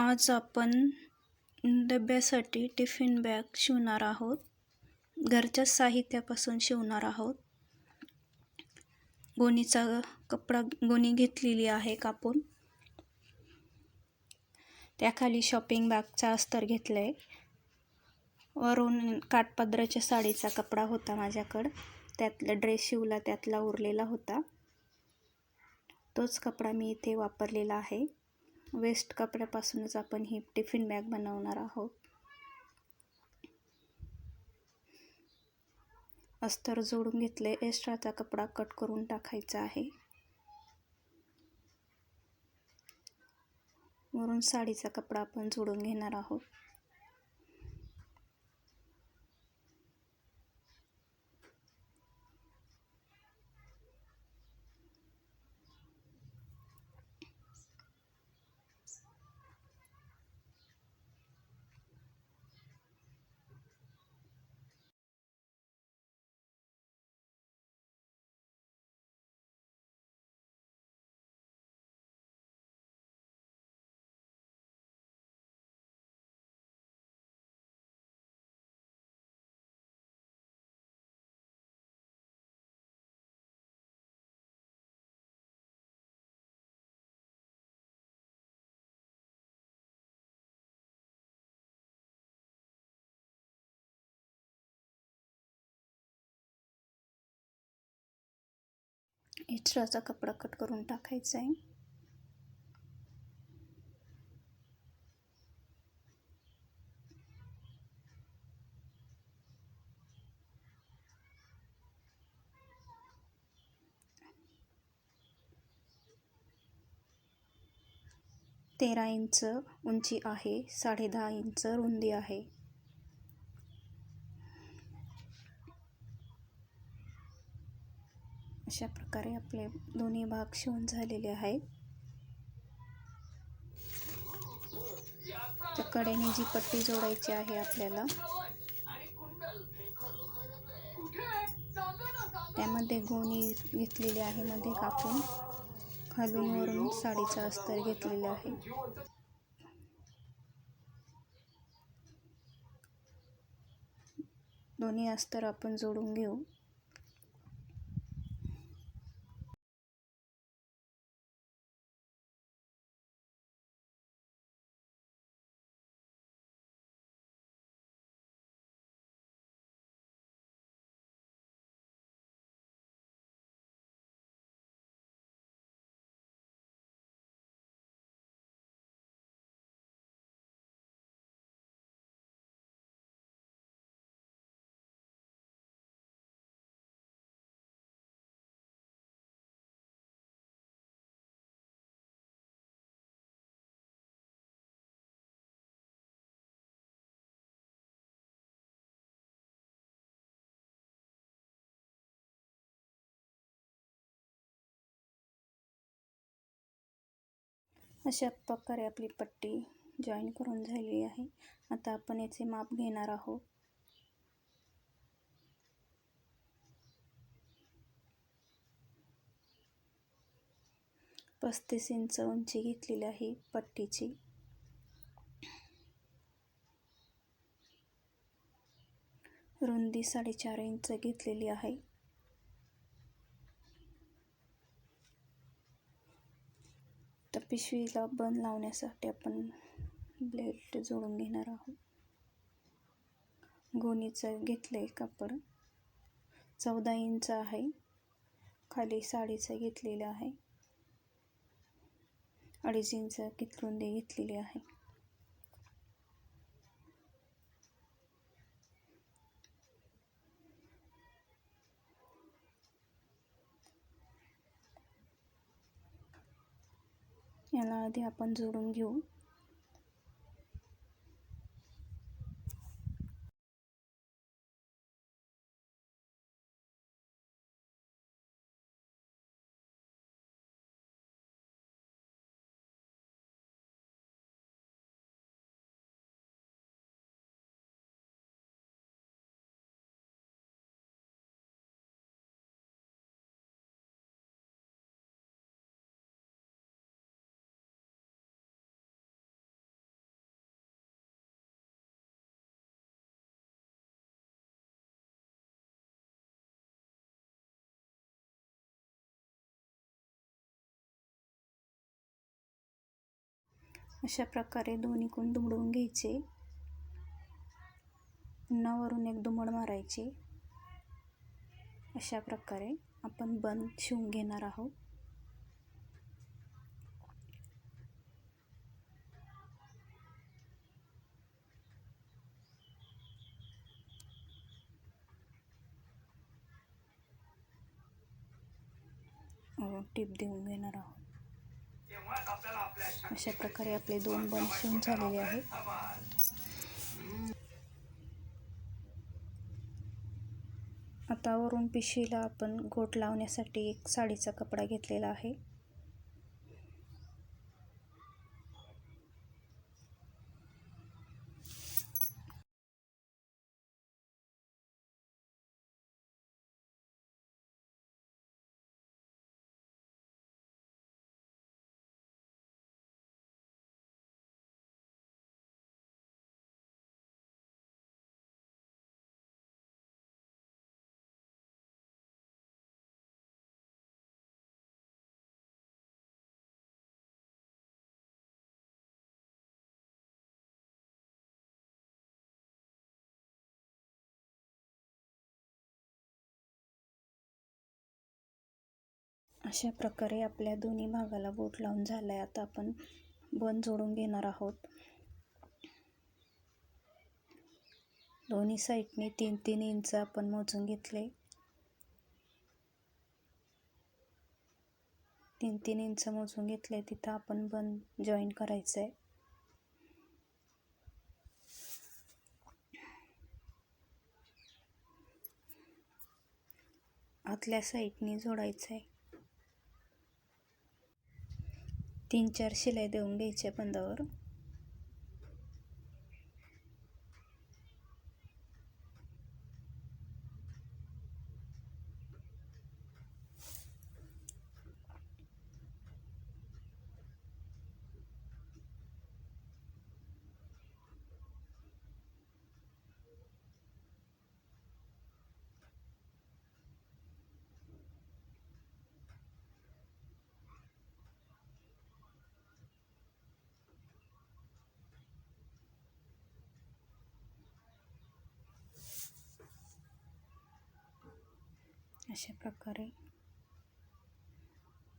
आज आपण डब्यासाठी tiffin bag शिवणार आहोत. घरच्या साहित्यापासून शिवणार आहोत. गोणीचा कपडा गोणी घेतलेली आहे कापून. त्याखाली शॉपिंग बॅगचा अस्तर घेतलं आहे वरून काठपदराच्या साडीचा कपडा होता माझ्याकडं. त्यातला ड्रेस शिवला त्यातला उरलेला होता. तोच कपडा मी इथे वापरलेला आहे. वेस्ट कपड्यापासूनच आपण ही टिफिन बॅग बनवणार आहोत. अस्तर जोडून घेतले एक्स्ट्राचा कपडा कट करून टाकायचा आहे. वरून साडीचा कपडा आपण जोडून घेणार आहोत. एक्स्ट्राचा कपडा कट करून टाकायचा आहे. तेरा इंच उंची आहे साडे दहा इंच रुंदी आहे. अशा प्रकारे आपले दोन्ही भाग शिवून झालेले आहेत. त्या कडेने जी पट्टी जोडायची आहे आपल्याला त्यामध्ये गोणी घेतलेली आहे मध्ये कापून खालून वरून साडीचा अस्तर घेतलेला आहे. दोन्ही अस्तर आपण जोडून घेऊ. अशा प्रकारे आपली पट्टी जॉईन करून झालेली आहे. आता आपण याचे माप घेणार आहोत. पस्तीस इंच उंची घेतलेली आहे पट्टीची. रुंदी साडेचार इंच घेतलेली आहे. तर पिशवीला बंद लावण्यासाठी आपण ब्लेड जोडून घेणार आहोत. गोणीचं घेतलं आहे कापड. चौदा इंच आहे. खाली साडीचं घेतलेलं आहे. अडीच इंच रुंदी घेतलेली आहे. याला आधी आपण जोडून घेऊ. अशा प्रकारे दोन्हीकडून दुमडून घ्यायचे. पुन्हा वरून एक दुमड मारायची. अशा प्रकारे आपण बंद शिवून घेणार आहोत. टीप देऊन घेणार आहोत. अशा प्रकारे आपले दोन बन शिवून झालेले आहेत. आता वरून पिशवीला आपण गोट लावण्यासाठी एक साडीचा कपडा घेतलेला आहे. अशा प्रकारे आपल्या दोन्ही भागाला बोट लावून झालं आहे आता आपण बन जोडून घेणार आहोत. दोन्ही साईडने तीन तीन इंच आपण मोजून घेतले. तीन तीन इंच मोजून घेतले. तिथं आपण बन जॉईन करायचं आहे आतल्या साईडने जोडायचं आहे तीन चार शिलाई देऊन घ्यायच्या बंदावर अशा प्रकारे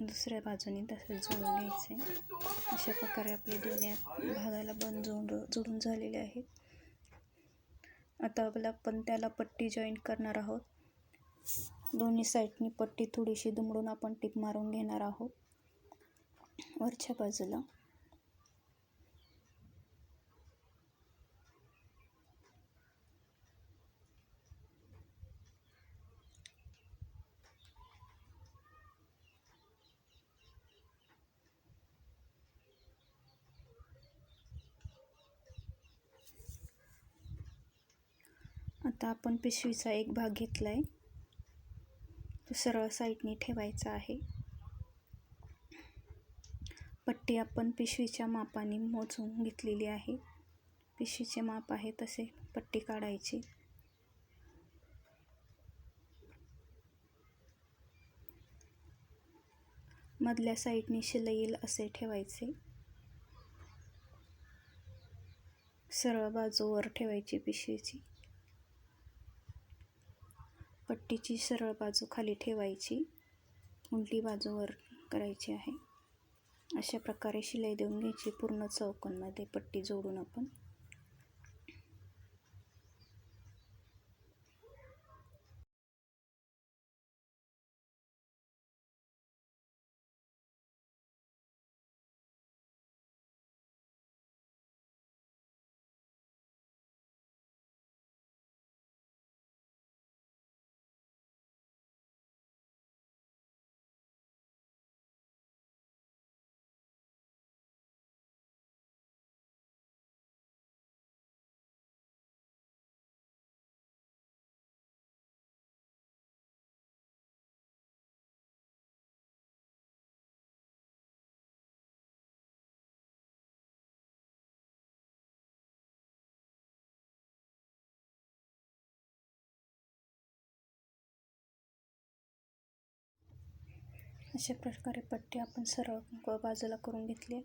दुसऱ्या बाजूने तसंच जोडून घ्यायचे. अशा प्रकारे आपले दोन्ही भागाला बंद जोडून जोडून झालेले आहेत. आता आपला आपण त्याला पट्टी जॉईंट करणार आहोत. दोन्ही साईडनी पट्टी थोडीशी दुमडून आपण टीप मारून घेणार आहोत. वरच्या बाजूला. आता आपण पिशवीचा एक भाग घेतला आहे तो सरळ साईडने ठेवायचा आहे. पट्टी आपण पिशवीच्या मापाने मोजून घेतलेली आहे. पिशवीचे माप आहे तसे पट्टी काढायची. मधल्या साईडने शिलाई येईल असे ठेवायचे. सरळ बाजूवर ठेवायची पिशवीची. पट्टीची सरळ बाजू खाली ठेवायची. उलटी बाजूवर करायची आहे. अशा प्रकारे शिलाई देऊन घ्यायची. पूर्ण चौकोनमध्ये पट्टी जोडून आपण अशा प्रकारे पट्टी आपण सरळ बाजूला करून घेतली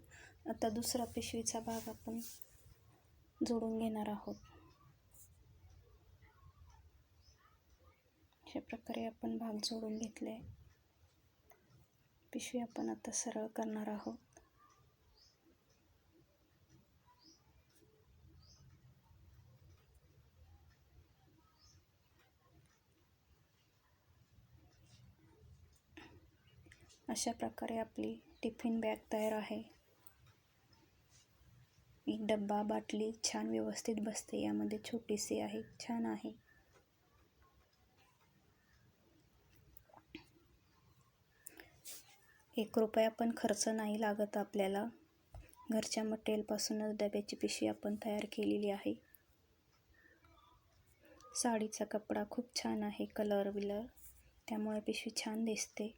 आता दुसरा पिशवीचा भाग आपण जोडून घेणार आहोत. अशा प्रकारे आपण भाग जोडून घेतले. पिशवी आपण आता सरळ करणार आहोत. अशा प्रकारे आपली टिफिन बॅग तयार आहे. एक डब्बा बाटली छान व्यवस्थित बसते. यामध्ये छोटीशी आहे छान आहे. एक रुपया पण खर्च नाही लागत आपल्याला. घरच्या मटेरियलपासूनच डब्याची पिशवी आपण तयार केलेली आहे. साडीचा कपडा खूप छान आहे कलर विलर त्यामुळे पिशवी छान दिसते.